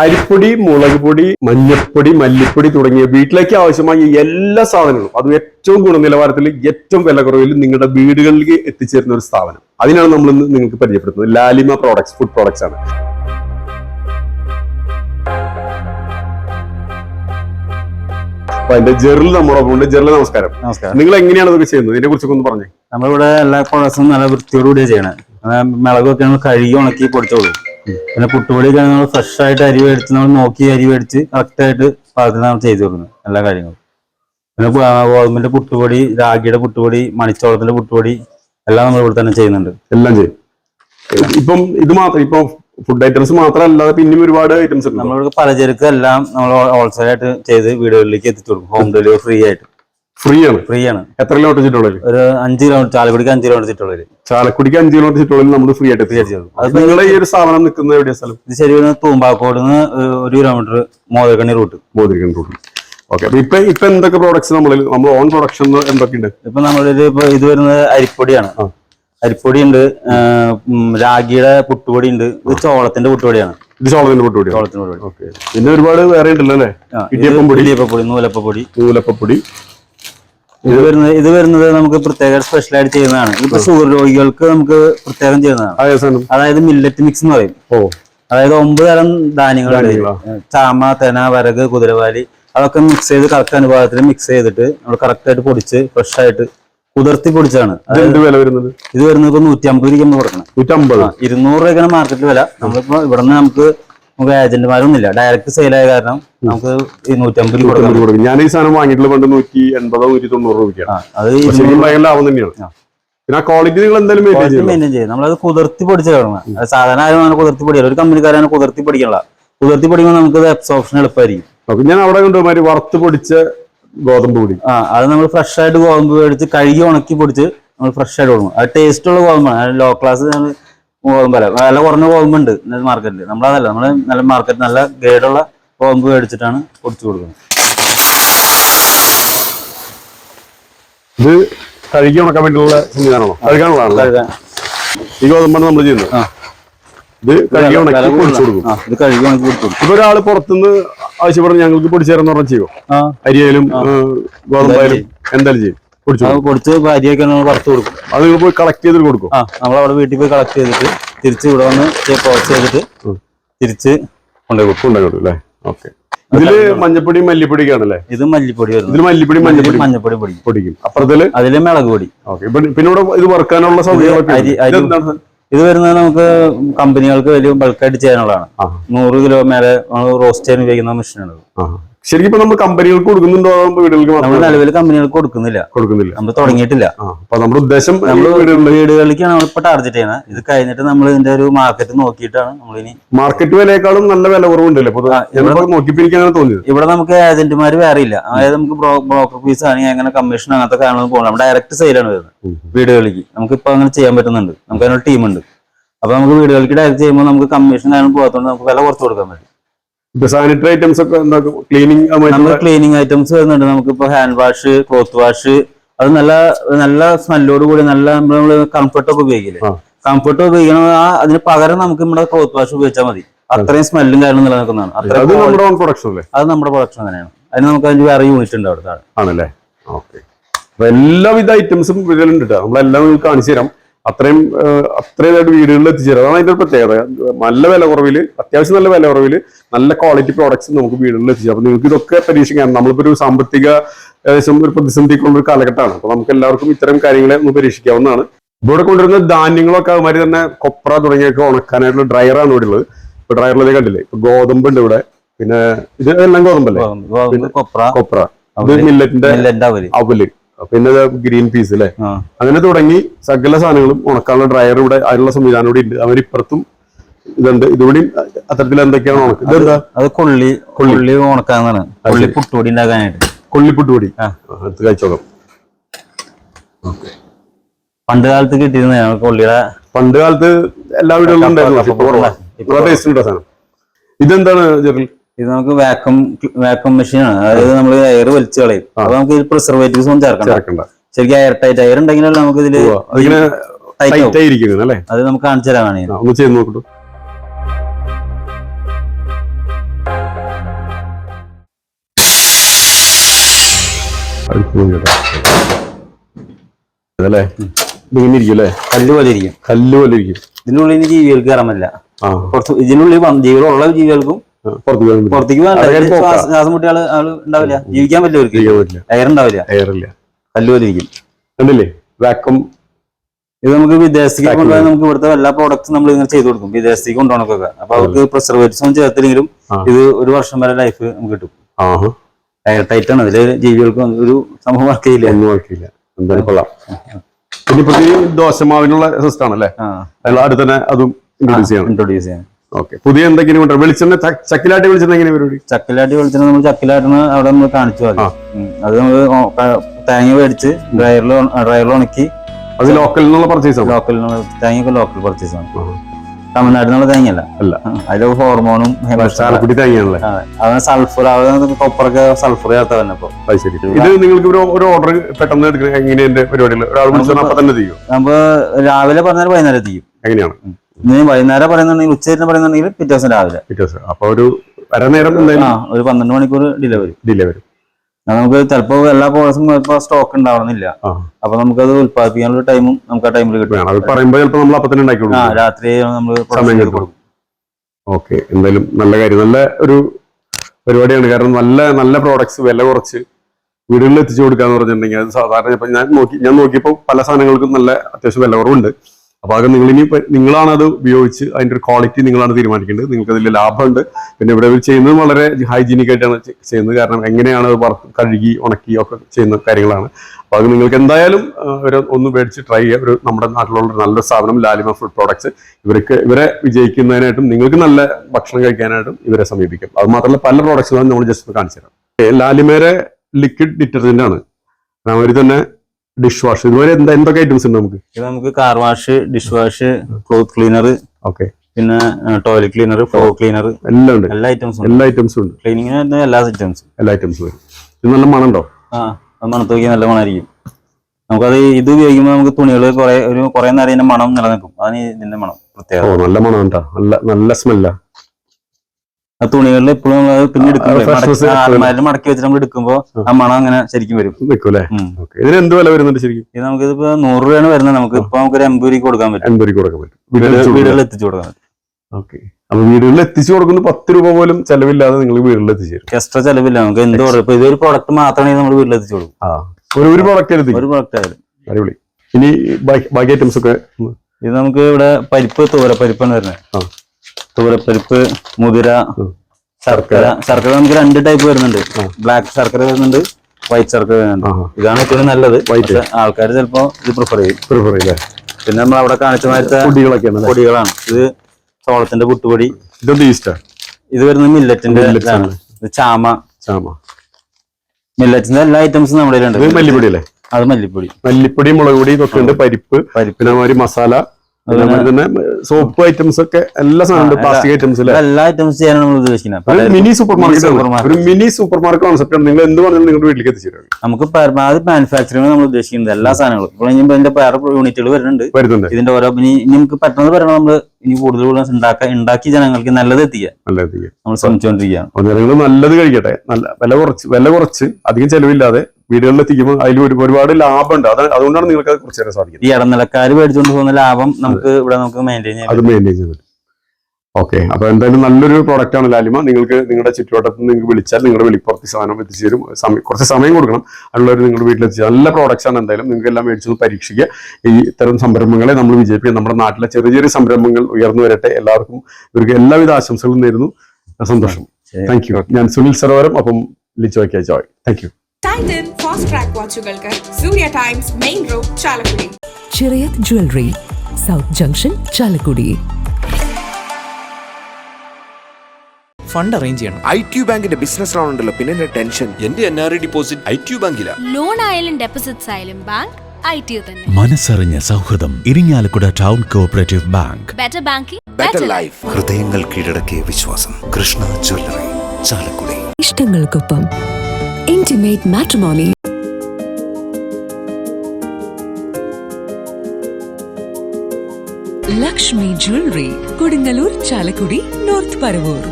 അരിപ്പൊടി മുളക് പൊടി മഞ്ഞപ്പൊടി മല്ലിപ്പൊടി തുടങ്ങിയ വീട്ടിലേക്ക് ആവശ്യമായ എല്ലാ സാധനങ്ങളും അതും ഏറ്റവും ഗുണനിലവാരത്തിൽ ഏറ്റവും വില കുറവിൽ നിങ്ങളുടെ വീടുകളിലേക്ക് എത്തിച്ചേരുന്ന ഒരു സ്ഥാപനം. അതിനാണ് നമ്മൾ ഇന്ന് നിങ്ങൾക്ക് പരിചയപ്പെടുത്തുന്നത്. ലാലിമ പ്രോഡക്ട്സ് ഫുഡ് പ്രോഡക്ട്സ് ആണ്. അപ്പൊ അതിന്റെ ജെറിൽ നമ്മളൊപ്പം ഉണ്ട്. ജെറിൽ നമസ്കാരം. നമസ്കാരം. നിങ്ങൾ എങ്ങനെയാണ് ഇതൊക്കെ ചെയ്യുന്നത്? ഇതിനെ കുറിച്ചൊക്കെ ഒന്ന് പറഞ്ഞേ. നമ്മളിവിടെ എല്ലാ പ്രോഡക്ട്സും നല്ല വൃത്തിയോടുകൂടിയാണ് ചെയ്യണത് മിളകൊക്കെ നമ്മൾ കഴുകി ഉണക്കി പൊടിച്ചോളൂ. പിന്നെ പുട്ടുപൊടിയൊക്കെ നമ്മൾ ഫ്രഷ് ആയിട്ട് അരി മേടിച്ച് നമ്മൾ നോക്കി അരി മേടിച്ച് കറക്റ്റ് ആയിട്ട് പാകത്തിന് നമ്മൾ ചെയ്തു കൊടുക്കുന്നത് എല്ലാ കാര്യങ്ങളും. പിന്നെ ഗോതമ്പിന്റെ പുട്ടുപൊടി രാഗിയുടെ പുട്ടുപൊടി മണിച്ചോളത്തിന്റെ പുട്ടുപൊടി എല്ലാം നമ്മൾ ഇവിടെ തന്നെ ചെയ്യുന്നുണ്ട്. എല്ലാം ചെയ്യും. ഇപ്പം ഇത് മാത്രം ഇപ്പൊ ഫുഡ് ഐറ്റംസ് മാത്രമല്ലാതെ പിന്നെയും ഒരുപാട് ഐറ്റംസ് ഉണ്ട്. നമ്മളിവിടെ പലചരക്ക് എല്ലാം നമ്മൾ ഹോൾസെയിൽ ആയിട്ട് ചെയ്ത് വീടുകളിലേക്ക് എത്തിച്ചു കൊടുക്കും. ഹോം ഡെലിവറി ഫ്രീ ആയിട്ട്. ഫ്രീ ആണ് ഫ്രീ ആണ് എത്ര കിലോമീറ്റർ ചുറ്റുള്ളത് ഒരു അഞ്ച് കിലോമീറ്റർ ചാലക്കുടിക്ക് അഞ്ച് കിലോമീറ്റർ ചുറ്റുള്ളത് ചാലക്കുടിക്ക് അഞ്ച് കിലോമീറ്റർ ചുറ്റുള്ളത് നമ്മൾ ഫ്രീ ആയിട്ട് ഫ്രീ ആയിട്ട് അത് നിങ്ങളെ ഈ ഒരു സ്ഥാപനം നിൽക്കുന്ന എവിടെയാ സ്ഥലം? ഇത് ശരി തൂമ്പാക്കോട് നിന്ന് ഒരു കിലോമീറ്റർ മോദക്കണ്ണി റൂട്ട്. ബോധിരിക്കുന്ന റൂട്ട്. ഓക്കെ. ഇപ്പൊ ഇപ്പൊ എന്തൊക്കെ പ്രോഡക്ട്സ് നമ്മൾ നമ്മൾ ഓൺ പ്രൊഡക്ഷൻ എന്തൊക്കെയുണ്ട്? ഇപ്പൊ നമ്മളിത് ഇപ്പൊ ഇത് വരുന്നത് അരിപ്പൊടിയാണ്. അരിപ്പൊടി ഉണ്ട് രാഗിയുടെ പുട്ടുപൊടി ഉണ്ട്. ഇത് ചോളത്തിന്റെ പുട്ടുപൊടിയാണ്. ഇത് ചോളത്തിന്റെ പൊട്ടുപൊടി ചോളത്തിന്റെ പുട്ടുപൊടി. പിന്നെ ഒരുപാട് വേറെ ഉണ്ടല്ലോ? അല്ലേ ഇടിയപ്പം പൊടി ഇടിയപ്പപ്പൊടി നൂലപ്പപ്പൊടി നൂലപ്പപ്പൊടി ഇത് വരുന്നത് ഇത് വരുന്നത് നമുക്ക് പ്രത്യേക സ്പെഷ്യൽ ആയിട്ട് ചെയ്യുന്നതാണ്. ഇപ്പൊ ഷുഗർ രോഗികൾക്ക് നമുക്ക് പ്രത്യേകം ചെയ്യുന്നതാണ്. അതായത് മില്ലറ്റ് മിക്സ് എന്ന് പറയും. ഓ. അതായത് ഒമ്പത് തരം ധാന്യങ്ങളുണ്ട് ധാന്യങ്ങളാ? ചാമ തെന വരക് കുതിരവാലി അതൊക്കെ മിക്സ് ചെയ്ത് കറക്റ്റ് അനുപാതത്തിൽ മിക്സ് ചെയ്തിട്ട് നമ്മൾ കറക്റ്റ് ആയിട്ട് പൊടിച്ച് ഫ്രഷ് ആയിട്ട് കുതിർത്തി പൊടിച്ചാണ് വില വരുന്നത്? ഇത് വരുന്നത് ഇപ്പൊ നൂറ്റി അമ്പത് രൂപ കൊടുക്കണം. നൂറ്റമ്പത്. ഇരുന്നൂറ് രൂപയ്ക്കാണ് മാർക്കറ്റിൽ വില. നമ്മളിപ്പോ ഇവിടുന്ന് നമുക്ക് നമുക്ക് ഏജന്റുമാരൊന്നുമില്ല. ഡയറക്റ്റ് സെയിൽ ആയ കാരണം നമുക്ക് നൂറ്റമ്പത് രൂപ ഞാൻ ഈ സാധനം വാങ്ങിയിട്ടുള്ള പണ്ട് നൂറ്റി എൺപതോ നൂറ്റി തൊണ്ണൂറ് രൂപയ്ക്കാണ് അത് ഭയങ്കര ലാഭം തന്നെയാണ്. പിന്നെ ക്വാളിറ്റി നിങ്ങൾ എന്തായാലും മെയിന്റെയിൻ ചെയ്യണം. മെയിന്റെയിൻ ചെയ്യും നമ്മളത് കുതിർത്തി പൊടിച്ച് സാധാരണ ആരും അങ്ങനെ കുതിർത്തി പൊടിയല്ല ഒരു കമ്പനിക്കാരാണ് കുതിർത്തി പൊടിക്കണ കുതിർത്തി പൊടിക്കുമ്പോൾ നമുക്ക് അബ്സോർപ്ഷൻ എളുപ്പമായിരിക്കും. ഞാൻ അവിടെ കൊണ്ടുപോയി വറുത്ത് പൊടിച്ച ഗോതമ്പ് പൊടി. ആ അത് നമ്മൾ ഫ്രഷ് ആയിട്ട് ഗോതമ്പ് മേടിച്ച് കഴുകി ഉണക്കി പൊടിച്ച് നമ്മൾ ഫ്രഷ് ആയിട്ട് കൊടുക്കും. അത് ടേസ്റ്റ് ഉള്ള ഗോതമ്പാണ്. ലോ ക്ലാസ് ഗോതമ്പല്ല വില കുറഞ്ഞ ഗോതമ്പുണ്ട് മാർക്കറ്റിൽ നമ്മളതല്ല നമ്മൾ നല്ല മാർക്കറ്റ് നല്ല ഗ്രേഡുള്ള ഗോതമ്പ് മേടിച്ചിട്ടാണ് പൊടിച്ചു കൊടുക്കുന്നത്. ഇത് കഴുകി ഉണക്കാൻ വേണ്ടിയുള്ള സംവിധാനമാണോ കഴുകാനുള്ളതാണ് ഈ ഗോതമ്പാണ് നമ്മൾ ചെയ്യുന്നത്? ഇത് കഴുകി ഉണക്കി പൊടിച്ചു കൊടുക്കും. ഇത് കഴുകി ഉണക്കി കൊടുക്കും. ഇപ്പൊ ഒരാൾ പുറത്തുനിന്ന് ആവശ്യപ്പെടുന്ന ഞങ്ങൾക്ക് പൊടിച്ചു തരാന്ന് പറഞ്ഞാൽ ചെയ്യോ? അരിയായാലും ഗോതമ്പായാലും എന്തായാലും ചെയ്യും. പൊടിച്ച് ഭാര്യയൊക്കെ വറുത്ത് കൊടുക്കും. അത് പോയി കളക്ട് ചെയ്തിട്ട് കൊടുക്കും? ആ നമ്മളവിടെ വീട്ടിൽ പോയി കളക്ട് ചെയ്തിട്ട് തിരിച്ച് ഇവിടെ വന്ന് പ്രോസസ് ചെയ്തിട്ട്. തിരിച്ച് കൊണ്ടുപോയി കൊടുക്കും. കൊണ്ടുപോയി കൊടുക്കും അല്ലേ? ഓക്കെ. ഇതിൽ മഞ്ഞപ്പൊടി മല്ലിപ്പൊടിയൊക്കെ ആണല്ലേ ഇത് മല്ലിപ്പൊടി ഇതിൽ മല്ലിപ്പൊടി മഞ്ഞപ്പൊടി മഞ്ഞപ്പൊടി പൊടി. പൊടിക്കും. അപ്പുറത്തിൽ? അതിൽ മിളക് പൊടി. പിന്നെ ഇവിടെ ഇത് വറുക്കാനുള്ള സൗകര്യം? ഇത് വരുന്നത് നമുക്ക് കമ്പനികൾക്ക് വലിയ ബൾക്കായിട്ട് ചെയ്യാനുള്ളതാണ്. നൂറ് കിലോ മേലെ റോസ്റ്റ് ചെയ്യാൻ ഉപയോഗിക്കുന്ന മെഷീനാണ് ശരിക്കും ഇപ്പൊ നമ്മൾ കമ്പനികൾക്ക് കൊടുക്കുന്നുണ്ടോ വീടുകൾക്ക് നമ്മൾ നിലവിൽ കമ്പനികൾക്ക് കൊടുക്കുന്നില്ല. കൊടുക്കുന്നില്ല. നമ്മൾ തുടങ്ങിയിട്ടില്ല. അപ്പൊ നമ്മുടെ ഉദ്ദേശം നമ്മൾ വീടുകളിലേക്കാണ് നമ്മളിപ്പോ ടാർഗറ്റ് ചെയ്യുന്നത്. ഇത് കഴിഞ്ഞിട്ട് നമ്മൾ ഇതിന്റെ ഒരു മാർക്കറ്റ് നോക്കിയിട്ടാണ് നമ്മളിനി മാർക്കറ്റ് വിലയേക്കാളും നല്ല വില കുറവുണ്ടല്ലോ? തോന്നിയത്. ഇവിടെ നമുക്ക് ഏജന്റുമാർ വേറെ ഇല്ല അതായത് നമുക്ക് ബ്രോക്കർ ഫീസ് ആണെങ്കിൽ അങ്ങനെ കമ്മീഷൻ അങ്ങനത്തെ കാര്യങ്ങളൊന്നും പോകണം നമ്മുടെ ഡയറക്റ്റ് സെയിലാണ് വരുന്നത്. വീടുകളിലേക്ക്. നമുക്ക് ഇപ്പൊ അങ്ങനെ ചെയ്യാൻ പറ്റുന്നുണ്ട്. നമുക്ക് അതിനൊരു ടീമുണ്ട് അപ്പൊ നമുക്ക് വീടുകളിലേക്ക് ഡയറക്റ്റ് ചെയ്യുമ്പോൾ നമുക്ക് കമ്മീഷൻ കാര്യങ്ങൾ പോകാത്തതുകൊണ്ട് നമുക്ക് വില കുറച്ച് കൊടുക്കാൻ പറ്റും. ഇപ്പൊ സാനിറ്ററി ഐറ്റംസ് ഒക്കെ ക്ലീനിങ് നമ്മൾ ക്ലീനിങ് ഐറ്റംസ് വരുന്നുണ്ട്. നമുക്ക് ഇപ്പൊ ഹാൻഡ് വാഷ് ക്ലോത്ത് വാഷ് അത് നല്ല നല്ല സ്മെല്ലോട് കൂടി നല്ല നമ്മൾ കംഫർട്ട് ഒക്കെ ഉപയോഗിക്കില്ലേ. കംഫർട്ട് ഉപയോഗിക്കണം. ആ അതിന് പകരം നമുക്ക് നമ്മുടെ ക്ലോത്ത് വാഷ് ഉപയോഗിച്ചാൽ മതി. അത്രയും സ്മെല്ലും കാര്യങ്ങളും നിലനിൽക്കുന്നതാണ്. അത് നമ്മുടെ പ്രൊഡക്ഷൻ അല്ലേ? അത് നമ്മുടെ പ്രൊഡക്ഷൻ തന്നെയാണ്. അതിന് നമുക്ക് അതിന് വേറെ യൂണിറ്റ് ഉണ്ട് അവിടെ ആണല്ലേ? ഓക്കെ എല്ലാവിധ ഐറ്റംസും വീടുകളുണ്ട് കേട്ടോ നമ്മളെല്ലാം കാണിച്ചു തരാം. അത്രയും അത്രയും വീടുകളിൽ എത്തിച്ചേരും. അതാണ് അതിന്റെ പ്രത്യേകത. നല്ല വില കുറവിൽ അത്യാവശ്യം നല്ല വില കുറവിൽ നല്ല ക്വാളിറ്റി പ്രോഡക്ട്സ് നമുക്ക് വീടുകളിൽ എത്തിച്ചു അപ്പൊ നിങ്ങൾക്ക് ഇതൊക്കെ പരീക്ഷിക്കാം. നമ്മളിപ്പോ ഒരു സാമ്പത്തിക ഏകദേശം ഒരു പ്രതിസന്ധിക്കുള്ള ഒരു കാലഘട്ടമാണ്. അപ്പൊ നമുക്ക് എല്ലാവർക്കും ഇത്തരം കാര്യങ്ങളെ ഒന്ന് പരീക്ഷിക്കാവുന്നതാണ്. ഇവിടെ കൊണ്ടുവരുന്ന ധാന്യങ്ങളൊക്കെ അതുമാതിരി തന്നെ കൊപ്ര തുടങ്ങിയൊക്കെ ഉണക്കാനായിട്ടുള്ള ഡ്രയറാണ് ഇവിടെ ഉള്ളത്. ഇപ്പൊ ഡ്രയറിലത് കണ്ടില്ലേ? ഇപ്പൊ ഗോതമ്പ് ഉണ്ട് ഇവിടെ. പിന്നെ ഇത് എല്ലാം ഗോതമ്പല്ലേ? ഗോതമ്പ്, ഗോതമ്പ്, കൊപ്ര. കൊപ്ര. ഇത് മില്ലറ്റിന്റെ അവൽ. പിന്നെ ഗ്രീൻ പീസ് അല്ലെ അങ്ങനെ തുടങ്ങി സകല സാധനങ്ങളും ഉണക്കാനുള്ള ഡ്രയർ ഇവിടെ അതിനുള്ള സംവിധാനം ഇവിടെ ഉണ്ട്. അവരിപ്പുറത്തും ഇതുണ്ട്. ഇതുകൂടി അത്തരത്തിൽ എന്തൊക്കെയാണ് ഉണക്ക് ഇതെന്താ? അത് കൊള്ളി കൊള്ളി. ഉണക്കാന്നാണ്. കൊള്ളി പുട്ടുപൊടി ഉണ്ടാക്കാനായിട്ട്. കൊള്ളിപ്പുട്ട് അടുത്ത് എടുത്ത് കഴിച്ചോക്കാം പണ്ട് കാലത്ത് കിട്ടിയിരുന്ന കൊള്ളിയുടെ പണ്ട് കാലത്ത് എല്ലാ വീടുകളിലും ഉണ്ടായിരുന്നു. ഇപ്പൊ ടേസ്റ്റ് ഉണ്ട് സാധനം ഇതെന്താണ് ജെറിൽ? ഇത് നമുക്ക് വാക്വം വാക്വം മെഷീനാണ് അതായത് നമ്മൾ എയർ വലിച്ചു കളയും. അപ്പൊ നമുക്ക് ഇത് പ്രിസർവേറ്റീവ്സ് ഒന്നും ചേർക്കണ്ട. ശരിക്കും എയർ ടൈറ്റ് എയർ ഉണ്ടെങ്കിലല്ലേ നമുക്ക് ഇതിൽ അത് നമുക്ക് കാണിച്ചു തരാൻ അതല്ലേ ഇതിനുള്ളിൽ ജീവികൾക്ക് കയറാൻ പറ്റില്ല. കുറച്ച് ഇതിനുള്ളിൽ ജീവികൾക്കും പുറത്തേക്ക്. ശ്വാസം ആൾ ഉണ്ടാവില്ല. ജീവിക്കാൻ പറ്റില്ല അവർക്ക്. എയർ ഉണ്ടാവില്ല കണ്ടില്ലേ? വാക്വം ഇത് നമുക്ക് വിദേശത്തേക്ക് കൊണ്ടുപോയാൽ നമുക്ക് ഇവിടുത്തെ എല്ലാ പ്രോഡക്റ്റ്സും നമ്മൾ ഇങ്ങനെ ചെയ്തു കൊടുക്കും. വിദേശത്തേക്ക് കൊണ്ടുപോകണൊക്കെ അപ്പൊ അവർക്ക് പ്രിസർവേറ്റീവ്സ് ഒന്നും ചേർത്തില്ലെങ്കിലും. ഇത് ഒരു വർഷം വരെ ലൈഫ് നമുക്ക് കിട്ടും. എയർ ടൈറ്റ് ആണ്. ഇതിൽ ജീവികൾക്ക് ഒരു സംഭവം വർക്ക് ചെയ്യില്ല ഒന്നും കുഴപ്പമില്ല എന്തായാലും കൊള്ളാം. പിന്നെ ദോശമാവിനുള്ള സിസ്റ്റം ആണല്ലേ? അതിൽ അടുത്ത് തന്നെ അതും ഇൻട്രൊഡ്യൂസ് ചെയ്യണം. ഇൻട്രൊഡ്യൂസ് ചെയ്യാൻ ഓക്കെ. പുതിയ എന്തെങ്കിലും ഉണ്ടോ? വെളിച്ചെണ്ണ ചക്കിലാട്ടി വെളിച്ചെണ്ണ എങ്ങനെ പരിപാടി ചക്കിലാട്ടി വെളിച്ചെണ്ണ നമ്മൾ ചക്കിലാട്ടിന് അവിടെ നമ്മൾ കാണിച്ചു മതി അത് നമ്മൾ തേങ്ങ മേടിച്ച് ഡ്രൈവറിൽ ഡ്രൈവറിൽ ഉണക്കി അത് ലോക്കലിൽ നിന്നുള്ള പർച്ചേസ് ആണ്? ലോക്കൽ തേങ്ങയൊക്കെ ലോക്കൽ പർച്ചേസ് ആണ്. തമിഴ്നാട്ടിൽ നിന്നുള്ള തേങ്ങയല്ല. അല്ല. അതിൽ ഹോർമോണും ചാലക്കുടി തേങ്ങയാണല്ലേ? അവൻ സൾഫർ കൊപ്പറൊക്കെ സൾഫർ ചേർത്ത തന്നെ ഇപ്പൊ. അത് ശരി. ഇത് നിങ്ങൾക്ക് ഒരു ഓർഡർ പെട്ടെന്ന് എടുക്കുന്ന എങ്ങനെയുണ്ട് പരിപാടികൾ ഒരാൾ വിളിച്ചാൽ അപ്പൊ തന്നെ ചെയ്യും? നമ്മ രാവിലെ പറഞ്ഞാൽ വൈകുന്നേരം എത്തിക്കും എങ്ങനെയാണ്? ഇനി വൈകുന്നേരം പറയുന്നുണ്ടെങ്കിൽ ഉച്ചതിന് പറയുന്നുണ്ടെങ്കിൽ പിറ്റേ ദിവസം രാവിലെ. അപ്പൊ ഒരു അരനേരം ഒരു പന്ത്രണ്ട് മണിക്കൂർ ഡിലേ വരും. ഡിലേ വരും. നമുക്ക് ചിലപ്പോൾ എല്ലാ പ്രോഡക്ട്സും ചിലപ്പോൾ സ്റ്റോക്ക് ഉണ്ടാവണമെന്നില്ല. അപ്പൊ നമുക്കത് ഉത്പാദിപ്പിക്കാനുള്ള ടൈമും നമുക്ക് ആ ടൈമിൽ കിട്ടും. അത് പറയുമ്പോൾ ചിലപ്പോൾ നമ്മൾ അപ്പൊ തന്നെ ഉണ്ടാക്കി രാത്രി നമ്മൾ സമയം ഓക്കെ. എന്തായാലും നല്ല കാര്യം. നല്ല ഒരു പരിപാടിയാണ്. കാരണം നല്ല നല്ല പ്രോഡക്ട്സ് വില കുറച്ച് വീടുകളിൽ എത്തിച്ചു കൊടുക്കാന്ന് പറഞ്ഞിട്ടുണ്ടെങ്കിൽ അത് സാധാരണ ഇപ്പൊ ഞാൻ നോക്കി ഞാൻ നോക്കിയപ്പോൾ പല സാധനങ്ങൾക്കും നല്ല അത്യാവശ്യം വില കുറവുണ്ട്. അപ്പൊ അത് നിങ്ങൾ ഇനി നിങ്ങളാണ് അത് ഉപയോഗിച്ച് അതിന്റെ ഒരു ക്വാളിറ്റി നിങ്ങളാണ് തീരുമാനിക്കേണ്ടത്. നിങ്ങൾക്ക് അതിൽ ലാഭമുണ്ട്. പിന്നെ ഇവിടെ ചെയ്യുന്നത് വളരെ ഹൈജീനിക് ആയിട്ടാണ് ചെയ്യുന്നത്. കാരണം എങ്ങനെയാണ് അത് കഴുകി ഉണക്കി ഒക്കെ ചെയ്യുന്ന കാര്യങ്ങളാണ്. അപ്പോൾ അത് നിങ്ങൾക്ക് എന്തായാലും ഒരു ഒന്ന് മേടിച്ച് ട്രൈ ചെയ്യുക ഒരു നമ്മുടെ നാട്ടിലുള്ള നല്ല സ്ഥാപനം ലാലിമ ഫുഡ് പ്രോഡക്ട്സ് ഇവർക്ക് ഇവരെ വിജയിക്കുന്നതിനായിട്ടും നിങ്ങൾക്ക് നല്ല ഭക്ഷണം കഴിക്കാനായിട്ടും ഇവരെ സമീപിക്കും. അത് മാത്രമല്ല പല പ്രോഡക്ട്സുകളും നമ്മൾ ജസ്റ്റ് കാണിച്ചു തരാം ലാലിമയുടെ ലിക്വിഡ് ഡിറ്റർജന്റ് ആണ്. അവർ തന്നെ ഡിഷ് വാഷ് ഇതുവരെ എന്താ എന്തൊക്കെ ഐറ്റംസ് ഉണ്ട് നമുക്ക്? ഇത് നമുക്ക് car wash dish wash cloth cleaner okay. പിന്നെ ടോയ്ലറ്റ് ക്ലീനർ ഫ്ലോർ ക്ലീനർ എല്ലാം ഉണ്ട്. എല്ലാ ഐറ്റംസും ഉണ്ട്. എല്ലാ ഐറ്റംസും ഉണ്ട്. ക്ലീനിങ്ങിന് എല്ലാ ഐറ്റംസും എല്ലാ ഐറ്റംസും വരും ഇത് നല്ല മണമുണ്ടോ? ആ അത് മണത്ത് നോക്കിയാൽ നല്ല മണമായിരിക്കും നമുക്കത് ഇത് ഉപയോഗിക്കുമ്പോൾ നമുക്ക് തുണികൾ കുറെ ഒരു കുറെ നേരം ഇതിന്റെ മണം നിലനിൽക്കും. അതാണ് ഇതിന്റെ മണം പ്രത്യേകം പ്രത്യേകത നല്ല മണം കേട്ടോ നല്ല നല്ല സ്മെല്ലാ ആ തുണികളിൽ എപ്പോഴും നമ്മൾ പിന്നെ എടുക്കുമ്പോൾ മടക്കി വെച്ചിട്ട് നമ്മൾ എടുക്കുമ്പോൾ ആ. മണം അങ്ങനെ ശരിക്കും വരും. ഇതിന് എന്ത് വില വരുന്നുണ്ട് ശരിക്കും? ഇത് നമുക്ക് ഇതിപ്പോ നൂറ് രൂപയാണ് വരുന്നത്. നമുക്ക് ഇപ്പൊ നമുക്ക് ഒരു എൺപത് രൂപയ്ക്ക് കൊടുക്കാൻ പറ്റും. എൺപത് രൂപ കൊടുക്കാൻ പറ്റും. വീടുകളിൽ എത്തിച്ചു കൊടുക്കാൻ പറ്റും. ഓക്കെ. അപ്പൊ വീടുകളിൽ എത്തിച്ചു കൊടുക്കുന്ന പത്ത് രൂപ പോലും ചെലവില്ലാതെ നിങ്ങൾ വീടുകളിൽ എത്തിച്ചു തരും. എക്സ്ട്രാ ചെലവില്ല. നമുക്ക് എന്ത് ഇപ്പൊ ഇതൊരു പ്രോഡക്റ്റ് മാത്രമാണെങ്കിൽ നമ്മൾ വീട്ടിൽ എത്തിച്ചു കൊടുക്കും ഒരു ഒരു പ്രോഡക്റ്റ് ഒരു പ്രോഡക്റ്റ് ആയാലും. അടിപൊളി. ഇനി ബാക്കി ഐറ്റംസ് ഒക്കെ ഇത് നമുക്ക് ഇവിടെ പരിപ്പ് തോര പരിപ്പാണ് വരുന്നത് ആ. തൂരപ്പരിപ്പ് മുതിര. ശർക്കര. ശർക്കര. നമുക്ക് രണ്ട് ടൈപ്പ് വരുന്നുണ്ട്. ബ്ലാക്ക് ശർക്കര വരുന്നുണ്ട് വൈറ്റ് ശർക്കര വരുന്നുണ്ട്. ഇതാണ് ഏറ്റവും നല്ലത്. വൈറ്റ് ആൾക്കാർ ചിലപ്പോ ഇത് പ്രിഫർ ചെയ്യും. പ്രിഫർ ചെയ്യും പിന്നെ നമ്മൾ അവിടെ കാണിച്ച മാറ്റ പൊടികളൊക്കെയാണ് പൊടികളാണ്. ഇത് സോളത്തിന്റെ പുട്ടുപൊടി. ഇത് ഈസ്റ്റാ ഇത് വരുന്നത് മില്ലറ്റിന്റെ ഇത് ചാമ. ചാമ. മില്ലറ്റിന്റെ എല്ലാ ഐറ്റംസും നമ്മുടെ മല്ലിപ്പൊടി അല്ലേ അത് മല്ലിപ്പൊടി. മല്ലിപ്പൊടി മുളക് പൊടി ഇതൊക്കെ ഉണ്ട്. പരിപ്പ് പരിപ്പിനെ മാതിരി മസാല സോപ്പ് ഐറ്റംസ് ഒക്കെ എല്ലാ സാധനം പ്ലാസ്റ്റിക് ഐറ്റംസ് എല്ലാ ഐറ്റംസ് ചെയ്യാനാണ് നമ്മൾ ഉദ്ദേശിക്കുന്നത് മിനി സൂപ്പർ മാർക്കറ്റ് ഒരു മിനി സൂപ്പർ മാർക്കറ്റ് കോൺസെപ്റ്റ് ആണ് നിങ്ങൾ എന്ത് പറഞ്ഞാലും നിങ്ങളുടെ വീട്ടിലേക്ക് എത്തിച്ചു തരും നമുക്ക് പരമാവധി മാനുഫാക്ചറിംഗ് നമ്മൾ ഉദ്ദേശിക്കുന്നത് എല്ലാ സാധനങ്ങളും ഇപ്പോൾ ഇനി വേറെ യൂണിറ്റുകൾ വരുന്നുണ്ട് വരുന്നുണ്ട് ഇതിന്റെ ഓരോ ഇനി നമുക്ക് പറ്റുന്നത് പറയണം നമ്മൾ ഇനി കൂടുതൽ ഉണ്ടാക്കാൻ ഉണ്ടാക്കി ജനങ്ങൾക്ക് നല്ലത് എത്തിക്കാൻ നല്ലത് എത്തിക്കുക നമ്മൾ ശ്രമിച്ചുകൊണ്ടിരിക്കുകയാണ് നല്ലത് കഴിക്കട്ടെ നല്ല വില കുറച്ച് വില കുറച്ച് അധികം ചെലവില്ലാതെ വീടുകളിൽ എത്തിക്കുമ്പോൾ അതിൽ ഒരു- ഒരുപാട് ലാഭമുണ്ട്. അത് അതുകൊണ്ടാണ് നിങ്ങൾക്ക് അത് കുറച്ച് തരാൻ സാധിക്കുന്നത്. ഈ ഇടനിലക്കാർ മേടിച്ചുകൊണ്ട് പോകുന്ന ലാഭം നമുക്ക് ഇവിടെ നമുക്ക് മെയിന്റെയിൻ ചെയ്യാം അത് മെയിന്റെയിൻ ചെയ്യുന്നത് ഓക്കെ അപ്പൊ എന്തായാലും നല്ലൊരു പ്രോഡക്റ്റ് ആണ് ലാലിമ. നിങ്ങൾക്ക് നിങ്ങളുടെ ചുറ്റുവട്ടത്ത് നിന്ന് നിങ്ങൾക്ക് വിളിച്ചാൽ നിങ്ങളുടെ വെളിപ്പുറത്ത് സാധനം എത്തിച്ചു തരും. സമയം കുറച്ച് സമയം കൊടുക്കണം. അതിനുള്ളവർ നിങ്ങളുടെ വീട്ടിലെത്തിച്ച് നല്ല പ്രോഡക്റ്റ്സ് ആണ് എന്തായാലും നിങ്ങൾക്ക് എല്ലാം മേടിച്ചൊന്ന് പരീക്ഷിക്കുക. ഈ ഇത്തരം സംരംഭങ്ങളെ നമ്മൾ വിജയിപ്പിക്കുക. നമ്മുടെ നാട്ടിലെ ചെറിയ ചെറിയ സംരംഭങ്ങൾ ഉയർന്നു വരട്ടെ. എല്ലാവർക്കും ഇവർക്ക് എല്ലാവിധ ആശംസകളും നേരുന്നു. സന്തോഷം. താങ്ക് യു ഞാൻ സുനിൽ സരോവരം അപ്പം ലിച്ചോയ്ക്ക Joy. Thank you Titan fast track വാച്ചുകൾക്ക് Surya times main road Chalakudy. Chirayath jewellery south junction Chalakudy. Fund arrange ചെയ്യണം. ഐ ടി ബാങ്കിന്റെ ബിസിനസ് ലോൺ ഉണ്ടല്ലോ പിന്നെ ടെൻഷൻ എന്റെ N R I deposit I T ബാങ്കിലാ. Loan ആയാലും deposits ആയാലും ബാങ്ക് മനസ്സറിഞ്ഞ സൗഹൃദം Irinjalakuda town cooperative bank better banking better life ഹൃദയങ്ങൾ കീഴടക്കിയ വിശ്വാസം. കൃഷ്ണ ജ്വല്ലറി ചാലക്കുടി. ഇഷ്ടങ്ങൾക്കൊപ്പം intimate Matrimony. Lakshmi jewellery Kodungallur Chalakudy north Paravur